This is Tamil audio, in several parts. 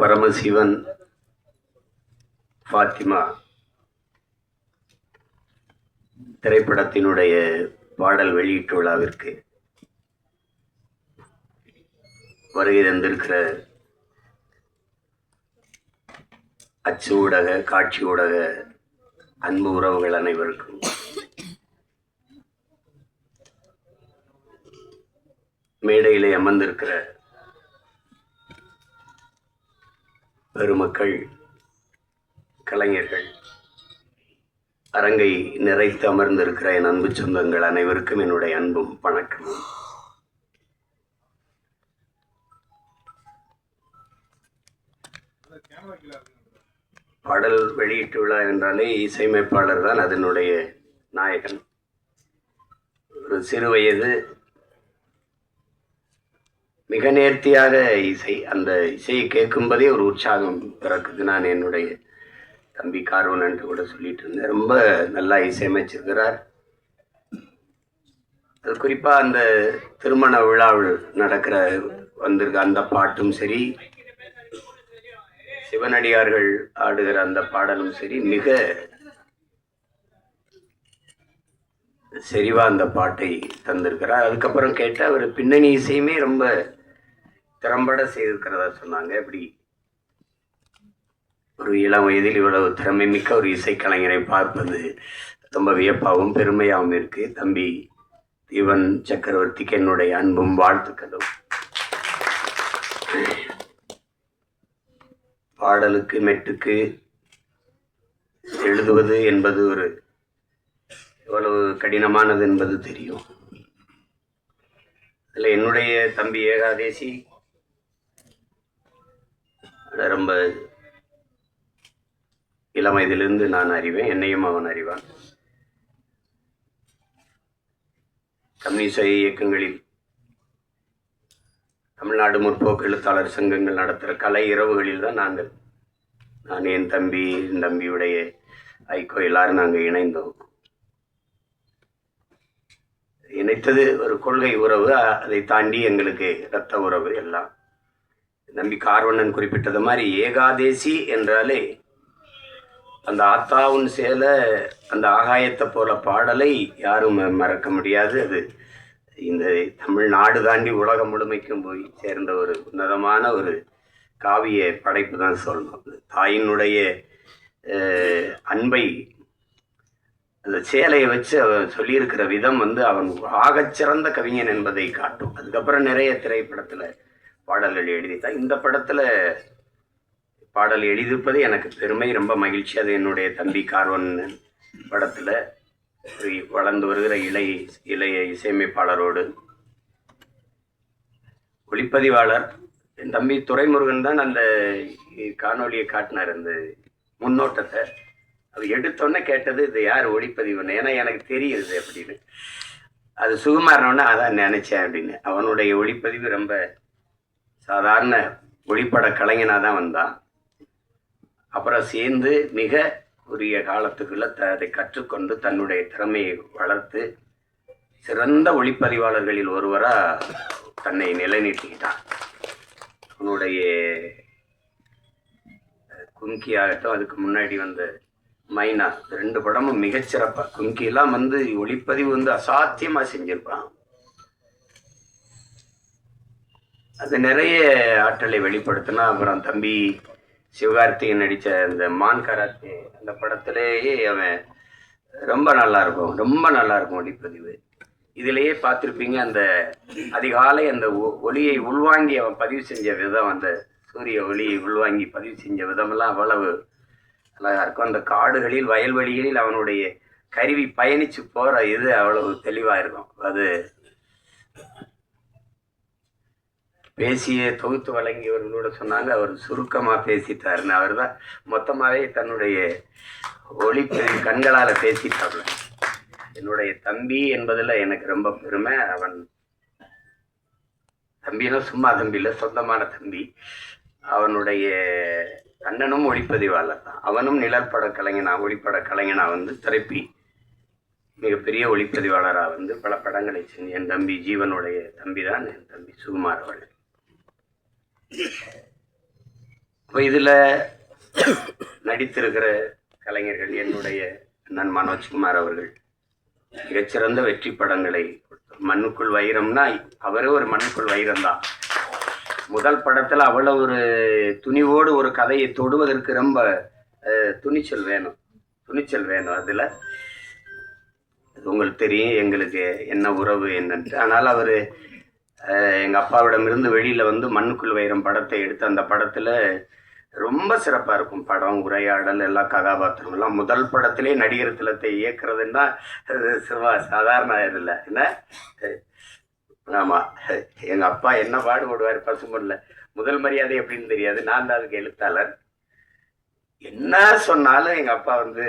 பரமசிவன் ஃபாத்திமா திரைப்படத்தினுடைய பாடல் வெளியீட்டு விழாவிற்கு வருகை தந்திருக்கிற அச்சு ஊடக காட்சி ஊடக அன்பு உறவுகள் அனைவருக்கும் மேடையிலே அமர்ந்திருக்கிற பெருமக்கள் கலைஞர்கள் அரங்கை நிறைத்து அமர்ந்திருக்கிற என் அன்பு சொந்தங்கள் அனைவருக்கும் என்னுடைய அன்பும் வணக்கமும். பாடல் வெளியீட்டு விழா என்றாலே இசையமைப்பாளர் தான் அதனுடைய நாயகன். ஒரு சிறு வயது மிக நேர்த்தியாக இசை அந்த இசையை கேட்கும்போதே ஒரு உற்சாகம் பிறக்குது. நான் என்னுடைய தம்பி கார்வனன்ட்டு கூட சொல்லிட்டு இருந்தேன். ரொம்ப நல்லா இசையமைச்சிருக்கிறார் அது குறிப்பாக அந்த திருமண விழாவில் நடக்கிற வந்திருக்க அந்த பாட்டும் சரி சிவனடியார்கள் ஆடுகிற அந்த பாடலும் சரி மிக செறிவாக அந்த பாட்டை தந்திருக்கிறார். அதுக்கப்புறம் கேட்டால் அவர் பின்னணி இசையுமே ரொம்ப திறம்பட செய்திருக்கிறதா சொன்னாங்க. இப்படி ஒரு இளம் வயதில் இவ்வளவு திறமை மிக்க ஒரு இசைக்கலைஞரை பார்ப்பது ரொம்ப வியப்பாகவும் பெருமையாகவும் இருக்கு. தம்பி தீவன் சக்கரவர்த்திக்கு என்னுடைய அன்பும் வாழ்த்துக்களும். பாடலுக்கு மெட்டுக்கு எழுதுவது என்பது ஒரு எவ்வளவு கடினமானது என்பது தெரியும். அதில் என்னுடைய தம்பி ஏகாதேசி ரொம்ப இளம் வயதிலிருந்து நான் அறிவேன் என்னையும் அவன் அறிவான். கம்யூனிச இயக்கங்களில் தமிழ்நாடு முற்போக்கு எழுத்தாளர் சங்கங்கள் நடத்துகிற கலை இரவுகளில் தான் நாங்கள் நான் என் தம்பி என் தம்பியுடைய ஐக்கோ எல்லாரும் நாங்கள் இணைந்தோம். இணைத்தது ஒரு கொள்கை உறவு அதை தாண்டி எங்களுக்கு இரத்த உறவு எல்லாம். நம்பி கார்வண்ணன் குறிப்பிட்டது மாதிரி ஏகாதேசி என்றாலே அந்த ஆத்தாவும் சேல அந்த ஆகாயத்தை போல பாடலை யாரும் ம- மறக்க முடியாது. அது இந்த தமிழ்நாடு தாண்டி உலகம் முழுமைக்கும் போய் சேர்ந்த ஒரு உன்னதமான ஒரு காவிய படைப்பு தான் சொல்லணும். அது தாயினுடைய அன்பை அந்த சேலையை வச்சு அவன் சொல்லியிருக்கிற விதம் வந்து அவன் ஆகச்சிறந்த கவிஞன் என்பதை காட்டும். அதுக்கப்புறம் நிறைய திரைப்படத்தில் பாடல்கள் எழுதித்தான் இந்த படத்தில் பாடல் எழுதியிருப்பது எனக்கு பெருமை ரொம்ப மகிழ்ச்சி. அது என்னுடைய தம்பி கார்வன் படத்தில் வளர்ந்து வருகிற இளைய இளைய இசையமைப்பாளரோடு ஒளிப்பதிவாளர். என் தம்பி துரைமுருகன் தான் அந்த காணொளியை காட்டினார். அந்த முன்னோட்டத்தை அது எடுத்தோன்னே கேட்டது இது யார் ஒளிப்பதிவுன்னு? ஏன்னா எனக்கு தெரியுது அப்படின்னு. அது சுகுமாரனோடனே அதான் நினச்சேன் அப்படின்னு. அவனுடைய ஒளிப்பதிவு ரொம்ப சாதாரண ஒளிப்பட கலைஞனாக தான் வந்தான். அப்புறம் சேர்ந்து மிக உரிய காலத்துக்குள்ள த அதை கற்றுக்கொண்டு தன்னுடைய திறமையை வளர்த்து சிறந்த ஒளிப்பதிவாளர்களில் ஒருவராக தன்னை நிலைநிறுத்திக்கிட்டான். அவனுடைய கும்கியாகட்டும் கும்கி ஆகட்டும் அதுக்கு முன்னாடி வந்த மைனா ரெண்டு படமும் மிகச்சிறப்பாக கும்கிலாம் வந்து ஒளிப்பதிவு வந்து அசாத்தியமாக செஞ்சுருப்பான். அது நிறைய ஆற்றலை வெளிப்படுத்தினா அப்புறம் தம்பி சிவகார்த்திகன் நடித்த அந்த மான் கராத்தே அந்த படத்திலேயே அவன் ரொம்ப நல்லா இருக்கும் ரொம்ப நல்லா இருக்கும் ஒளிப்பதிவு. இதிலேயே பார்த்துருப்பீங்க அந்த அதிகாலை அந்த ஒ- ஒளியை உள்வாங்கி அவன் பதிவு செஞ்ச விதம் அந்த சூரிய ஒளியை உள்வாங்கி பதிவு செஞ்ச விதமெல்லாம் அவ்வளவு நல்லா இருக்கும் அந்த காடுகளில் வயல்வெளிகளில் அவனுடைய கருவி பயணிச்சு போகிற இது அவ்வளவு தெளிவாக இருக்கும் அது பேசிய தொகுத்து வழங்கியவர்களோட சொன்னாங்க. அவர் சுருக்கமாக பேசிட்டாருன்னு. அவர் தான் மொத்தமாகவே தன்னுடைய ஒளி கண்களால் பேசிட்டாரு என்னுடைய தம்பி என்பதில் எனக்கு ரொம்ப பெருமை. அவன் தம்பினா சும்மா தம்பி இல்லை சொந்தமான தம்பி. அவனுடைய அண்ணனும் ஒளிப்பதிவாளர் தான். அவனும் நிழற்பட கலைஞனா ஒளிப்பட கலைஞனா வந்து திரைப்பி மிகப்பெரிய ஒளிப்பதிவாளராக வந்து பல படங்களை செஞ்சு என் தம்பி ஜீவனுடைய தம்பி தான் என் தம்பி சுகுமார் அவர்கள். இப்போ இதில் நடித்திருக்கிற கலைஞர்கள் என்னுடைய அண்ணன் மனோஜ்குமார் அவர்கள் மிகச்சிறந்த வெற்றி படங்களை மண்ணுக்குள் வைரம்னா அவரே ஒரு மண்ணுக்குள் வைரம் தான் முதல் படத்தில் அவ்வளோ ஒரு துணிவோடு ஒரு கதையை தொடுவதற்கு ரொம்ப துணிச்சல் வேணும். துணிச்சல் வேணும் அதில். உங்களுக்கு தெரியும் எங்களுக்கு என்ன உறவு என்னன்ட்டு. ஆனால் அவர் எங்கள் அப்பாவிடமிருந்து வெளியில் வந்து மண்ணுக்குள் வைரம் படத்தை எடுத்து அந்த படத்தில் ரொம்ப சிறப்பாக இருக்கும். படம் உரையாடல் எல்லா கதாபாத்திரங்கள்லாம் முதல் படத்திலே நடிகர் திலத்தை இயக்குறதுன்னா சாதாரண இதில் என்ன? ஆமாம் எங்கள் அப்பா என்ன பாடுபடுவார் பசும்பொன்னில் முதல் மரியாதை எப்படின்னு தெரியாது. நான் தான் அதுக்கு எழுத்தாளர். என்ன சொன்னாலும் எங்கள் அப்பா வந்து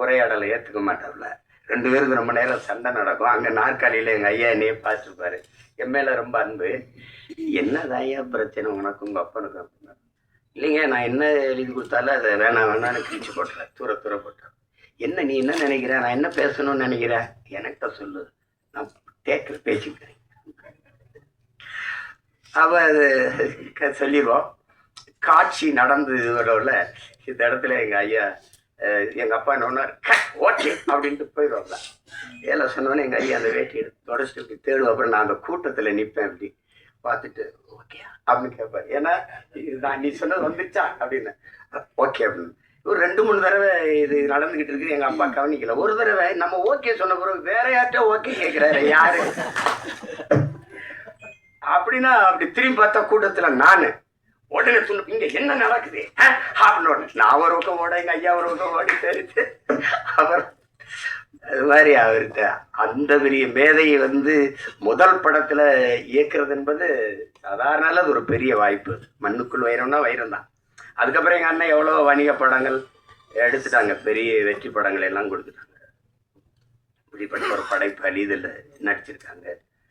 உரையாடலை ஏற்றுக்க மாட்டார்ல ரெண்டு பேருக்கு ரொம்ப நேரம் சண்டை நடக்கும். அங்கே நாற்காலியில் எங்கள் ஐயா என்னையே பார்த்துருப்பாரு என் மேலே ரொம்ப அன்பு. என்னதான் ஐயா பிரச்சனை உனக்கும் உங்கள் அப்பனுக்கு அப்படின்னா? இல்லைங்க நான் என்ன எழுதி கொடுத்தாலும் அதை வேணாம் வேணாம்னு கிழிச்சு போட்டுறேன். தூர தூர போட்டுறேன். என்ன நீ என்ன நினைக்கிற? நான் என்ன பேசணும்னு நினைக்கிறேன் எனக்கிட்ட சொல்லு. நான் கேட்குற பேசிக்கிறேன். அவ அது க- சொல்லிடுவோம். காட்சி நடந்து வரல இந்த இடத்துல எங்கள் ஐயா எங்கள் எங்க அப்பா என்ன ஓகே அப்படின்ட்டு போயிடுவாங்க ஏல சொன்னோன்னே எங்கள் ஐயா அந்த வேட்டி எடுத்து தொடச்சிட்டு இப்படி தேடுவோம் அப்புறம் நான் அந்த கூட்டத்தில் நிற்பேன் அப்படி. பார்த்துட்டு ஓகே அப்படின்னு கேட்பார் ஏன்னா நான் நீ சொன்னது வந்துச்சா? அப்படின்னு. ஓகே அப்படின்னு. ஒரு ரெண்டு மூணு தடவை இது நடந்துகிட்டு இருக்குது. எங்கள் அப்பா கவனிக்கல. ஒரு தடவை நம்ம ஓகே சொன்ன பிறகு வேற யார்கிட்ட ஓகே கேட்குறாரு யாரு? அப்படின்னா அப்படி திரும்பி பார்த்தா கூட்டத்துல நானு. உடனே சொல்லு இங்க என்ன நடக்குது? அப்படின்னு நான் ஒரு பக்கம் ஓட எங்க ஐயா ஒரு பக்கம் ஓடி தெரிஞ்சு அவர் அது மாதிரி அவர்கிட்ட அந்த பெரிய மேதையை வந்து முதல் படத்துல இயக்குறது என்பது சாதாரண அது ஒரு பெரிய வாய்ப்பு. மண்ணுக்குள் வைரம்னா வைரம் தான் அதுக்கப்புறம் எங்க அண்ணன் எவ்வளோ வணிக படங்கள் எடுத்துட்டாங்க. பெரிய வெற்றி படங்கள் எல்லாம் கொடுத்துட்டாங்க. இப்படிப்பட்ட ஒரு படைப்பு இதில் நடிச்சிருக்காங்க.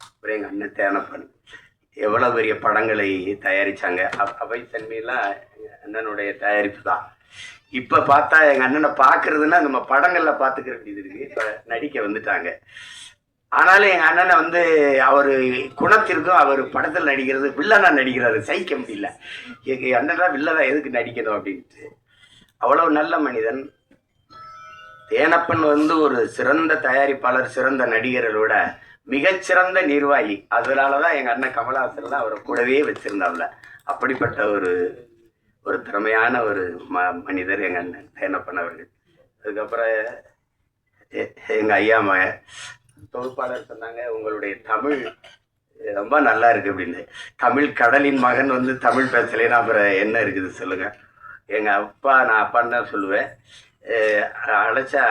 அப்புறம் எங்கள் அண்ணன் தேனப்பன். எவ்வளோ பெரிய படங்களை தயாரித்தாங்க அவை தன்மையெல்லாம் எங்கள் அண்ணனுடைய தயாரிப்பு தான் இப்போ பார்த்தா எங்கள் அண்ணனை பார்க்குறதுன்னா நம்ம படங்களில் பார்த்துக்கிற வேண்டியது இருக்குது இப்போ நடிக்க வந்துட்டாங்க. ஆனாலும் எங்கள் அண்ணனை வந்து அவர் குணத்திற்கும் அவர் படத்தில் நடிக்கிறது வில்லனா நடிக்கிறாரு. சகிக்க முடியல. எங்கள் அண்ணனா வில்லனா எதுக்கு நடிக்கணும் அப்படின்ட்டு. அவ்வளோ நல்ல மனிதன். தேனப்பன் வந்து ஒரு சிறந்த தயாரிப்பாளர் சிறந்த நடிகர்களோட மிகச்சிறந்த நிர்வாகி. அதனாலதான் தான் எங்கள் அண்ணன் கமலஹாசன் தான் அவரை கூடவே வச்சிருந்தாப்ல அப்படிப்பட்ட ஒரு ஒரு திறமையான ஒரு ம மனிதர் எங்கள் அண்ணன் தேனப்பன் அவர்கள். அதுக்கப்புறம் எ- எங்க ஐயா மகன் தொகுப்பாளர் சொன்னாங்க உங்களுடைய தமிழ் ரொம்ப நல்லா இருக்கு அப்படின்னு. தமிழ் கடலின் மகன் வந்து தமிழ் பேசலைன்னா அப்புறம் என்ன இருக்குது சொல்லுங்க. எங்க அப்பா நான் அப்பான்னு தான் சொல்லுவேன். அழைச்சா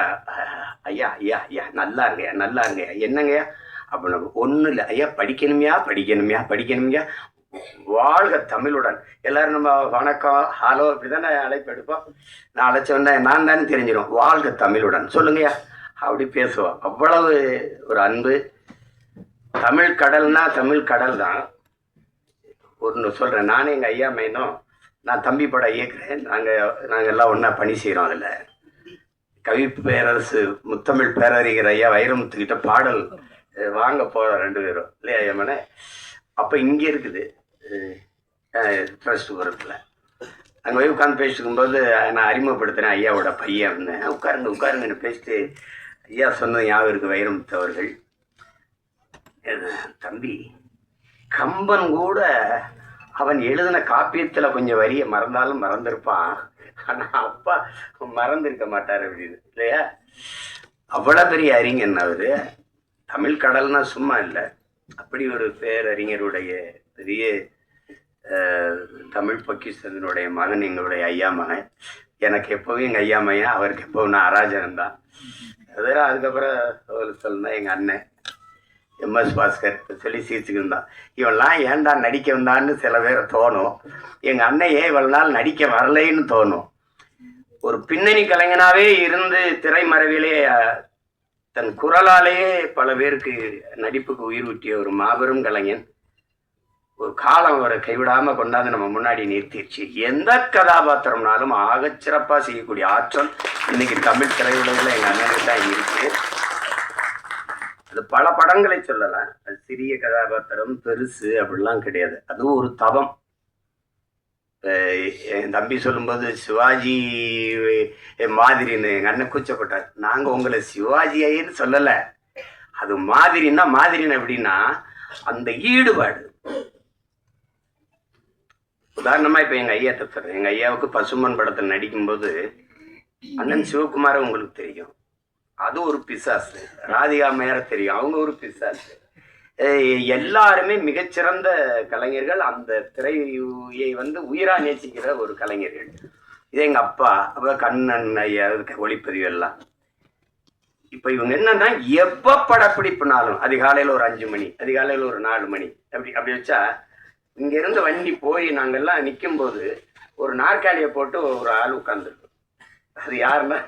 ஐயா ஐயா ஐயா நல்லா இருங்கய்யா நல்லா இருங்கய்யா. என்னங்கய்யா? அப்படின்னு ஒன்றும் இல்லை ஐயா படிக்கணுமையா படிக்கணுமையா படிக்கணுமையா. வாழ்க தமிழுடன். எல்லாரும் நம்ம வணக்கம் ஹலோ இப்படி தானே அழைப்பு எடுப்போம். நான் அழைச்சோன்னா நான் தானே தெரிஞ்சிடும். வாழ்க தமிழுடன். சொல்லுங்கய்யா அப்படி பேசுவோம். அவ்வளவு ஒரு அன்பு. தமிழ் கடல்னா தமிழ் கடல் தான் ஒன்று சொல்கிறேன் நானும் எங்கள் ஐயா மைனும் நான் தம்பி படம் இயக்குறேன். நாங்கள் நாங்கள் எல்லாம் ஒன்றா பணி செய்கிறோம் அதில். கவி பேரரசு முத்தமிழ் பேரறிஞர் ஐயா வைரமுத்துக்கிட்ட பாடல். வாங்க போகிறோம் ரெண்டு பேரும். இல்லையா ஏமனே அப்போ இங்கே இருக்குது. ட்ரஸ்ட்புரத்தில் அங்கே போய் உட்காந்து பேசிட்டு இருக்கும்போது நான் அறிமுகப்படுத்துகிறேன் ஐயாவோட பையன் இருந்தேன் உட்காருங்க உட்காருங்கன்னு பேசிட்டு. ஐயா சொன்னது ஞாபகம் இருக்குது வைரமுத்து அவர்கள். தம்பி கம்பன் கூட அவன் எழுதின காப்பியத்தில் கொஞ்சம் வரிய மறந்தாலும் மறந்திருப்பான். ஆனால் அப்பா மறந்திருக்க மாட்டார் அப்படின்னு. இல்லையா? அவ்வளோ பெரிய அறிஞன் அவர். தமிழ் கடல்னா சும்மா இல்லை. அப்படி ஒரு பேரறிஞருடைய பெரிய தமிழ் பக்கிஸ்தனுடைய மகன் எங்களுடைய ஐயா மகன். எனக்கு எப்போவும் எங்கள் ஐயா மகன் அவருக்கு எப்போவும் நான் அராஜகம் தான் அதெல்லாம் அதுக்கப்புறம் ஒரு சொல்லணும் எங்கள் அண்ணன் எம்எஸ் பாஸ்கர் சொல்லி சிரிச்சுக்கிட்டு இருந்தான் இவன்லாம் ஏன்டா நடிக்க வந்தான்னு சில பேர் தோணும். எங்கள் அண்ணன் ஏன் நாள் நடிக்க வரலைன்னு தோணும். ஒரு பின்னணி கலைஞனாவே இருந்து திரைமறைவிலே தன் குரலாலேயே பல பேருக்கு நடிப்புக்கு உயிர் ஊட்டிய ஒரு மாபெரும் கலைஞன் ஒரு காலம் அவரை கைவிடாம கொண்டாந்து நம்ம முன்னாடி நிறுத்திடுச்சு எந்த கதாபாத்திரம்னாலும் ஆகச்சிறப்பாக செய்யக்கூடிய ஆற்றல் இன்னைக்கு தமிழ் திரையுலகில் எங்கள் அண்ணனுக்கு தான் இருக்கு. அது பல படங்களை சொல்லலாம். அது சிறிய கதாபாத்திரம் பெருசு அப்படிலாம் கிடையாது. அது ஒரு தவம். என் தம்பி சொல்லும்போது சிவாஜி மாதிரின்னு. எங்கள் அண்ணன் கூச்சப்பட்டார். நாங்கள் உங்களை சிவாஜியைன்னு சொல்லலை. அது மாதிரின்னா மாதிரின்னு எப்படின்னா அந்த ஈடுபாடு. உதாரணமா இப்போ எங்க ஐயா தத்துறேன் எங்க ஐயாவுக்கு பசுமன் படத்தில் நடிக்கும்போது அண்ணன் சிவகுமார உங்களுக்கு தெரியும். அது ஒரு பிசாசு. ராதிகா மேர தெரியும். அவங்க ஒரு பிசாசு. எல்லாருமே மிகச்சிறந்த கலைஞர்கள். அந்த திரையை வந்து உயிரா நேசிக்கிற ஒரு கலைஞர்கள். இது எங்க அப்பா அப்ப கண்ணன் ஐயா ஒளிப்பதிவு எல்லாம். இப்ப இவங்க என்னன்னா எப்ப படப்பிடிப்புனாலும் அதிகாலையில ஒரு அஞ்சு மணி அதிகாலையில ஒரு நாலு மணி அப்படி அப்படி வச்சா இங்க இருந்து வண்டி போய் நாங்கெல்லாம் நிற்கும் போது ஒரு நாற்காலியை போட்டு ஒரு ஆள் உட்கார்ந்துருக்கும். அது யாருன்னா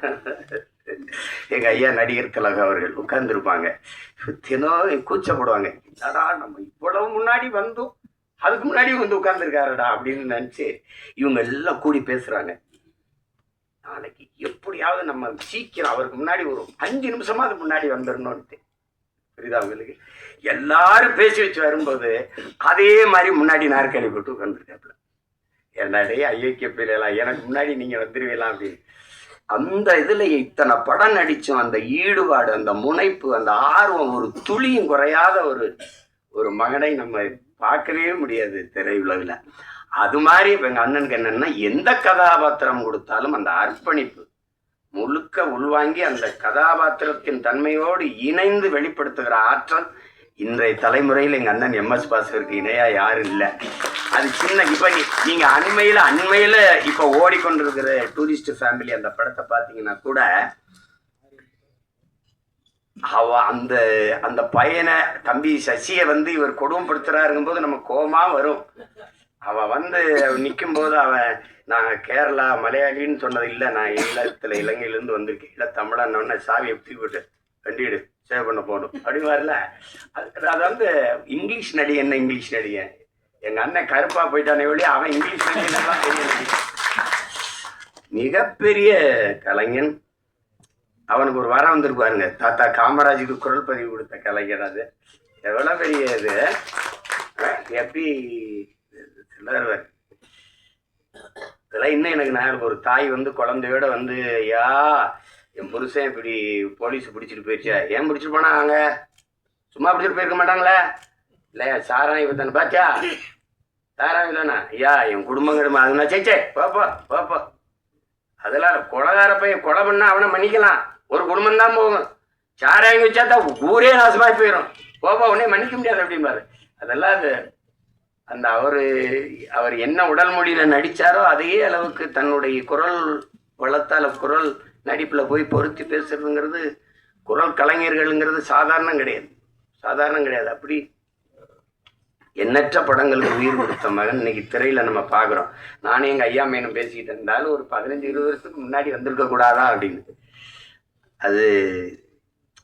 எங்க ஐயா நடிகர் திலகம் அவர்கள் உட்கார்ந்துருப்பாங்க. தினம் கூச்சப்படுவாங்க. என்னடா நம்ம இவ்வளவு முன்னாடி வந்தோம் அதுக்கு முன்னாடி வந்து உட்கார்ந்துருக்காருடா அப்படின்னு நினச்சி இவங்க எல்லாம் கூடி பேசுறாங்க. நாளைக்கு எப்படியாவது நம்ம சீக்கிரம் அவருக்கு முன்னாடி ஒரு அஞ்சு நிமிஷமா அது முன்னாடி வந்துடணும்ட்டு புரியுதா உங்களுக்கு? எல்லாரும் பேசி வச்சு வரும்போது அதே மாதிரி முன்னாடி நாற்காலி போட்டு உட்காந்துருக்காப்புல என்னடே ஐயோக்கிய பிள்ளைகளா எனக்கு முன்னாடி நீங்க வந்துருவீங்களா அப்படின்னு. அந்த இதுல இத்தனை படம் நடிச்சும் அந்த ஈடுபாடு அந்த முனைப்பு அந்த ஆர்வம் ஒரு துளியும் குறையாத ஒரு ஒரு மகனை நம்ம பார்க்கவே முடியாது திரையுலகில். அது மாதிரி இப்போ எங்கள் அண்ணனுக்கு என்னென்னா எந்த கதாபாத்திரம் கொடுத்தாலும் அந்த அர்ப்பணிப்பு முழுக்க உள்வாங்கி அந்த கதாபாத்திரத்தின் தன்மையோடு இணைந்து வெளிப்படுத்துகிற ஆற்றல் இன்றைய தலைமுறையில் எங்க அண்ணன் எம்எஸ் பாஸ்கருக்கு இணையா யாரும் இல்லை. அது சின்ன இப்ப நீ- நீங்க அண்மையில அண்மையில இப்ப ஓடிக்கொண்டிருக்கிற டூரிஸ்ட் ஃபேமிலி அந்த படத்தை பார்த்தீங்கன்னா கூட அவ அந்த அந்த பையனை தம்பி சசியை வந்து இவர் கொடுமைப்படுத்துறாருங்கும் போது நம்ம கோமா வரும். அவ வந்து நிற்கும் போது அவன் நான் கேரளா மலையாளின்னு சொன்னது இல்லை நான் ஈழத்துல இலங்கையிலேருந்து வந்திருக்கேன். இல்லை தமிழன்னொன்னே சாவி எப்படி விட்டு கண்டிடு. சேவ் பண்ண போகணும். அப்படி வரல. அது அது வந்து இங்கிலீஷ் நடி என்ன இங்கிலீஷ் நடிகன் எங்க அண்ணன் கருப்பா போயிட்டானே ஒழி அவன் இங்கிலீஷ் நடிகன் பெரிய நடிகன் மிகப்பெரிய கலைஞன். அவனுக்கு ஒரு வரம் வந்திருப்பாருங்க தாத்தா காமராஜுக்கு குரல் பதிவு கொடுத்த கலைஞர் அது. எவ்வளோ பெரிய இது? எப்படி சிலர் இதெல்லாம் இன்னும் எனக்கு நான் ஒரு தாய் வந்து குழந்தையோட வந்து ஐயா என் புருஷன் இப்படி போலீஸ் பிடிச்சிட்டு போயிடுச்சா ஏன் பிடிச்சிட்டு போனாங்க? சும்மா பிடிச்சிட்டு போயிருக்க மாட்டாங்களே? இல்லையா சாராணி தானே பாத்தியா? சாராணி தானே ஐயா என் குடும்பம் கிடும்பம் அது நான் சேச்சே பாப்பா பாப்பா அதெல்லாம் கொலகார பையன் கொலை பண்ணா அவனை மன்னிக்கலாம். ஒரு குடும்பம் தான் போகும். சாராயம் வச்சா தான் ஊரே நாசமாய் போயிடும் போப்பா உடனே மன்னிக்க முடியாது அப்படிம்பாரு. அதெல்லாம் அது அந்த அவர் அவர் என்ன உடல் மொழியில் நடிச்சாரோ அதே அளவுக்கு தன்னுடைய குரல் வளத்தால் குரல் நடிப்பில் போய் பொருத்தி பேசுறதுங்கிறது குரல் கலைஞர்கள்ங்கிறது சாதாரணம் கிடையாது. சாதாரணம் கிடையாது. அப்படி எண்ணற்ற படங்களுக்கு உயிர் கொடுத்த மகன் இன்னைக்கு திரையில நம்ம பார்க்குறோம் நானே எங்கள் ஐயா மேனும் பேசிக்கிட்டு இருந்தாலும் ஒரு பதினஞ்சு இருபது வருஷத்துக்கு முன்னாடி வந்திருக்க கூடாதா அப்படின்னு. அது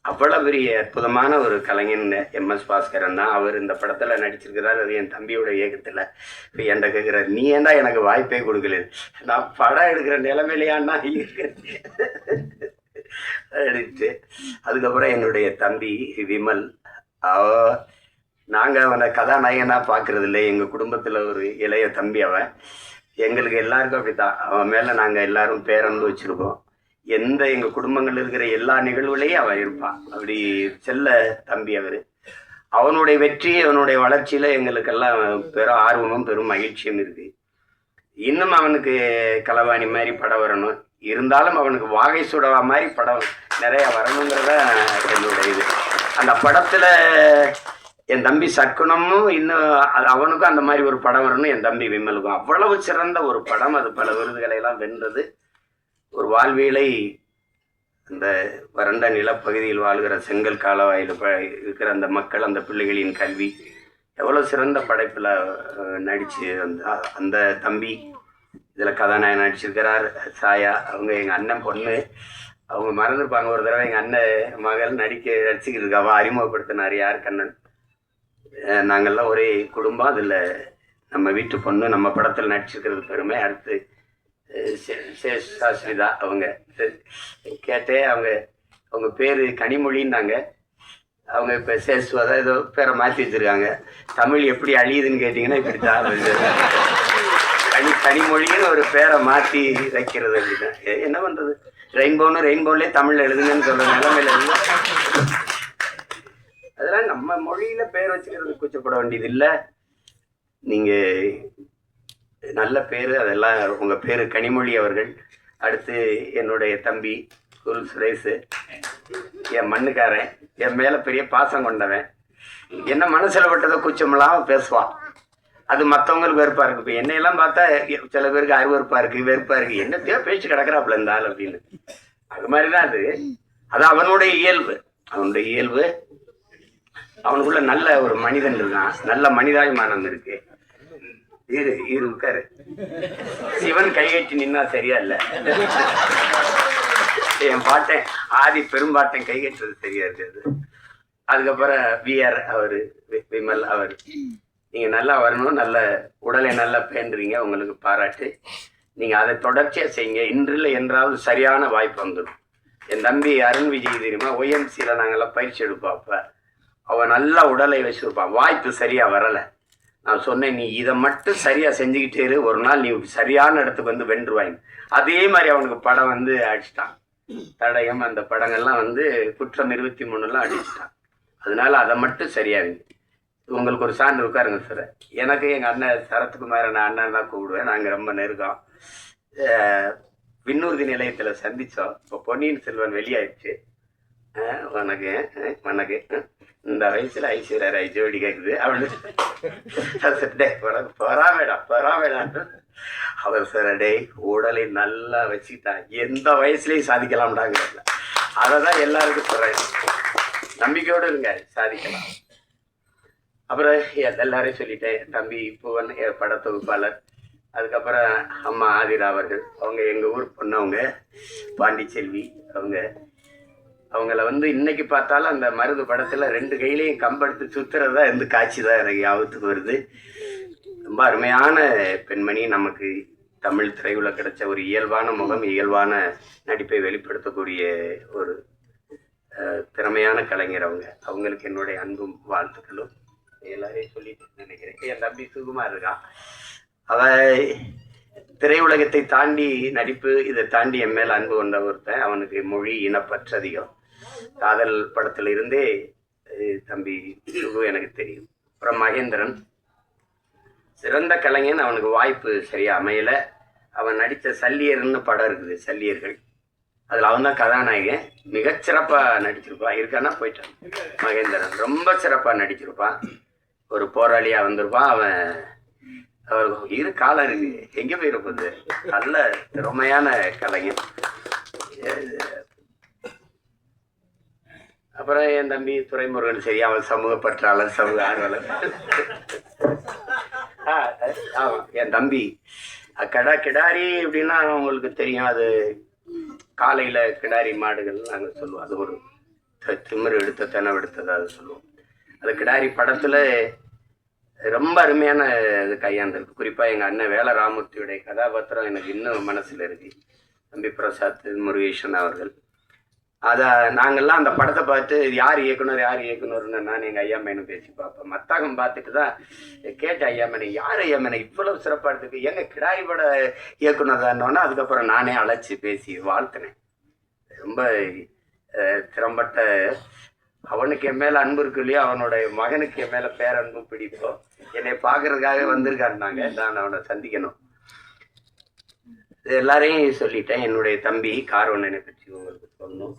அவ்வளவு பெரிய அற்புதமான ஒரு கலைஞன் எம்எஸ் பாஸ்கரன் தான். அவர் இந்த படத்துல நடிச்சிருக்கிறார். அது என் தம்பியோட இயக்கத்துல. இப்போ என்கிட்ட கேட்குறாரு நீ ஏன்டா எனக்கு வாய்ப்பே கொடுக்கல? நான் படம் எடுக்கிற நிலைமையிலையான்னா இருக்கிறேன் எடுத்து அதுக்கப்புறம் என்னுடைய தம்பி விமல். அவ நாங்கள் அவனை கதாநாயகனாக பார்க்கறது இல்லை. எங்கள் குடும்பத்தில் ஒரு இளைய தம்பி அவன். எங்களுக்கு எல்லாருக்கும் அப்படித்தான். அவன் மேலே நாங்கள் எல்லாரும் பேரன்பு வச்சுருக்கோம். எந்த எங்கள் குடும்பங்கள் இருக்கிற எல்லா நிகழ்வுலையும் அவன் இருப்பான். அப்படி செல்ல தம்பி அவர். அவனுடைய வெற்றி அவனுடைய வளர்ச்சியில் எங்களுக்கெல்லாம் பெரும் ஆர்வமும் பெரும் மகிழ்ச்சியும் இருக்குது இன்னும் அவனுக்கு களவாணி மாதிரி படம் வரணும். இருந்தாலும் அவனுக்கு வாகை சுடவா மாதிரி படம் நிறைய வரணுங்கிறத என்னுடைய இது. அந்த படத்துல என் தம்பி சக்குனமும் இன்னும் அது அவனுக்கும் அந்த மாதிரி ஒரு படம் வரணும் என் தம்பி விமலுக்கும். அவ்வளவு சிறந்த ஒரு படம். அது பல விருதுகளை எல்லாம் வென்றது. ஒரு வாழ்வியலை அந்த வறண்ட நிலப்பகுதியில் வாழ்கிற செங்கல் காலவாயில் இருக்கிற அந்த மக்கள் அந்த பிள்ளைகளின் கல்வி எவ்வளோ சிறந்த படைப்பில் நடித்து அந்த அந்த தம்பி இதில் கதாநாயகன் நடிச்சிருக்கிறார் சாயா. அவங்க எங்கள் அண்ணன் பொண்ணு. அவங்க மறந்துருப்பாங்க. ஒரு தடவை எங்கள் அண்ணன் மகள் நடிக்க நடிச்சுக்கிட்டு இருக்காவா அறிமுகப்படுத்தினார். யார் கண்ணன்? நாங்கள்லாம் நாங்கெல்லாம் ஒரே குடும்பம். அதில் நம்ம வீட்டு பொண்ணு நம்ம படத்தில் நடிச்சிருக்கிறது பெருமை. அடுத்து சாஸ்ரிதா அவங்க. கேட்டே கேட்டேன் அவங்க அவங்க பேர் கனிமொழின்னாங்க. அவங்க இப்போ சேஸ்வதா ஏதோ பேரை மாற்றி வச்சிருக்காங்க. தமிழ் எப்படி அழியுதுன்னு கேட்டிங்கன்னா இப்படி தான் கனி கனிமொழின்னு ஒரு பேரை மாற்றி வைக்கிறது அப்படின்னா. என்ன பண்ணுறது ரெயின்போன்னு ரெயின்போன்லேயே தமிழில் எழுதுங்கன்னு சொல்கிற நிலமையில இருந்து. அதெல்லாம் நம்ம மொழியில் பேர் வச்சுக்கிறது கூச்சப்பட வேண்டியது இல்லை நீங்கள் நல்ல பேர் அதெல்லாம் உங்கள் பேர் கனிமொழி அவர்கள். அடுத்து என்னுடைய தம்பி குரு சுரேஷு. என் மண்ணுக்காரன். என் மேலே பெரிய பாசம் கொண்டவன். என்ன மனசில் பட்டதை கூச்சமெல்லாம் பேசுவான். அது மற்றவங்களுக்கு வெறுப்பாக இருக்கு. இப்போ என்னையெல்லாம் பார்த்தா சில பேருக்கு அருவருப்பாக இருக்குது வெறுப்பாக இருக்குது என்னத்தையோ பேச்சு கிடக்குறாப்புல இந்த ஆள் அப்படின்னு. அது மாதிரி தான் அது. அது அவனுடைய இயல்பு. அவனுடைய இயல்பு. அவனுக்குள்ள நல்ல ஒரு மனிதன் இருக்கான். நல்ல மனிதாபிமானம் இருக்குது இரு இரு உட்காரு. சிவன் கைகட்டி நின்னா சரியா இல்ல என் பாட்டன் ஆதி பெரும்பாட்டன் கைகட்டுறது சரியா இருக்காது அதுக்கப்புறம் விஆர் அவரு வி- விமல் அவர். நீங்க நல்லா வரணும் நல்ல உடலை நல்லா பேண்டுறீங்க உங்களுக்கு பாராட்டு. நீங்க அதை தொடர்ச்சியா செய்யுங்க. இன்றில் என்றாவது சரியான வாய்ப்பு வந்துடும். என் தம்பி அருண் விஜய் தெரியுமா? ஒய்எம்சியில் நாங்கெல்லாம் பயிற்சி எடுப்போம் அப்ப. அவன் நல்லா உடலை வச்சிருப்பான். வாய்ப்பு சரியா வரலை. நான் சொன்னேன் நீ இதை மட்டும் சரியாக செஞ்சுக்கிட்டே இரு ஒரு நாள் நீ சரியான இடத்துக்கு வந்து வென்றுவாங்க அதே மாதிரி அவனுக்கு படம் வந்து அடிச்சிட்டான். தடயம் அந்த படங்கள்லாம் வந்து குற்றம் இருபத்தி மூணுலாம் அடிச்சிட்டான். அதனால அதை மட்டும் சரியாகுங்க உங்களுக்கு ஒரு சான்று உட்காருங்க சார் எனக்கு எங்கள் அண்ணன் சரத்குமார் நான் அண்ணன் தான் கூப்பிடுவேன். நாங்கள் ரொம்ப நெருக்கம். விண்ணூர்தி நிலையத்தில் சந்தித்தோம் இப்போ பொன்னியின் செல்வன் வெளியாயிடுச்சு. வணக்கம் வணக்கம் இந்த வயசுல ஐஸ்வர்யா ராய் ஜோடி கேட்குது அவனு டே பொறாமேடா அவர் சார் டே உடலை நல்லா வச்சுக்கிட்டா எந்த வயசுலயும் சாதிக்கலாம்டாங்க அதை தான் எல்லாருக்கும் சொல்றேன் நம்பிக்கையோடு இருங்க சாதிக்கலாம் அப்புறம் எல்லாரையும் சொல்லிட்டேன் தம்பி பூவன் படத்தொகுப்பாளர் அதுக்கப்புறம் அம்மா ஆதிரா அவர்கள் அவங்க எங்கள் ஊர் பொண்ணவங்க பாண்டிச்செல்வி அவங்க அவங்கள வந்து இன்னைக்கு பார்த்தாலும் அந்த மருது படத்தில் ரெண்டு கையிலையும் கம்பெடுத்து சுத்துறதா இந்த காட்சி தான் எனக்கு ஞாபகத்துக்கு வருது. ரொம்ப அருமையான பெண்மணி. நமக்கு தமிழ் திரையுல கிடைச்ச ஒரு இயல்பான முகம் இயல்பான நடிப்பை வெளிப்படுத்தக்கூடிய ஒரு திறமையான கலைஞர் அவங்க. அவங்களுக்கு என்னுடைய அன்பும் வாழ்த்துக்களும். எல்லாரையும் சொல்லிட்டு நினைக்கிறேன். என் தம்பி சுகுமார் இருக்கான் அவ திரையுலகத்தை தாண்டி நடிப்பு இதை தாண்டி என் மேல அன்பு கொண்ட ஒருத்தன். அவனுக்கு மொழி இனப்பற்று அதிகம் காதல் படத்துல இருந்தே தம்பி சுகு எனக்கு தெரியும். அப்புறம் மகேந்திரன். சிறந்த கலைஞன் அவனுக்கு வாய்ப்பு சரியா அமையல. அவன் நடித்த சல்லியர்னு படம் இருக்குது சல்லியர்கள். அதில் அவன் தான் கதாநாயகன். மிகச்சிறப்பாக நடிச்சிருப்பான். இருக்கானா? போயிட்டான். மகேந்திரன். ரொம்ப சிறப்பாக நடிச்சிருப்பான். ஒரு போராளியாக வந்திருப்பான். அவன் அவருக்கு இரு காலம் இருக்கு. எங்கே போயிருப்பது? நல்ல திறமையான கலைஞன். அப்புறம் என் தம்பி துறைமுருகன் சரி அவன் சமூக பற்றாளர் சமூக ஆர்வலர். ஆ, என் தம்பி. கடா கிடாரி அப்படின்னா உங்களுக்கு தெரியும். அது காலையில கிடாரி மாடுகள் நாங்கள் சொல்லுவோம். அது ஒரு திமிர் திமிரு எடுத்த தினம் எடுத்தது அது சொல்லுவோம். அது கிடாரி படத்துல ரொம்ப அருமையான இது கையாண்டிருக்கு. குறிப்பா எங்க அண்ணன் வேல ராமூர்த்தியுடைய கதாபாத்திரம் எனக்கு இன்னும் மனசுல இருக்கு. தம்பி பிரசாத் முருகேசன் அவர்கள். அதை நாங்கள்லாம் அந்த படத்தை பார்த்து யார் இயக்குனர் யார் இயக்குனர்னு நான் எங்கள் ஐயா மேனு பேசி பார்ப்பேன். மத்தாகம் பார்த்துட்டு தான் கேட்ட ஐயா மேனு யார் ஐயா மேனு இவ்வளவு சிறப்பாக இருக்கு எங்க கிடாய் பட இயக்குனர் தானோன்னா அதுக்கப்புறம் நானே அழைச்சி பேசி வாழ்த்தினேன். ரொம்ப திறம்பட்ட அவனுக்கு என் மேல அன்பு இருக்கு இல்லையா? அவனோட மகனுக்கு என் மேல பேரன்பு பிடிப்போம் என்னை பார்க்கறதுக்காக வந்திருக்காருனாங்க நான் அவனை சந்திக்கணும். எல்லாரையும் சொல்லிட்டேன். என்னுடைய தம்பி கார்வண்ணனை பற்றி உங்களுக்கு சொல்லணும்.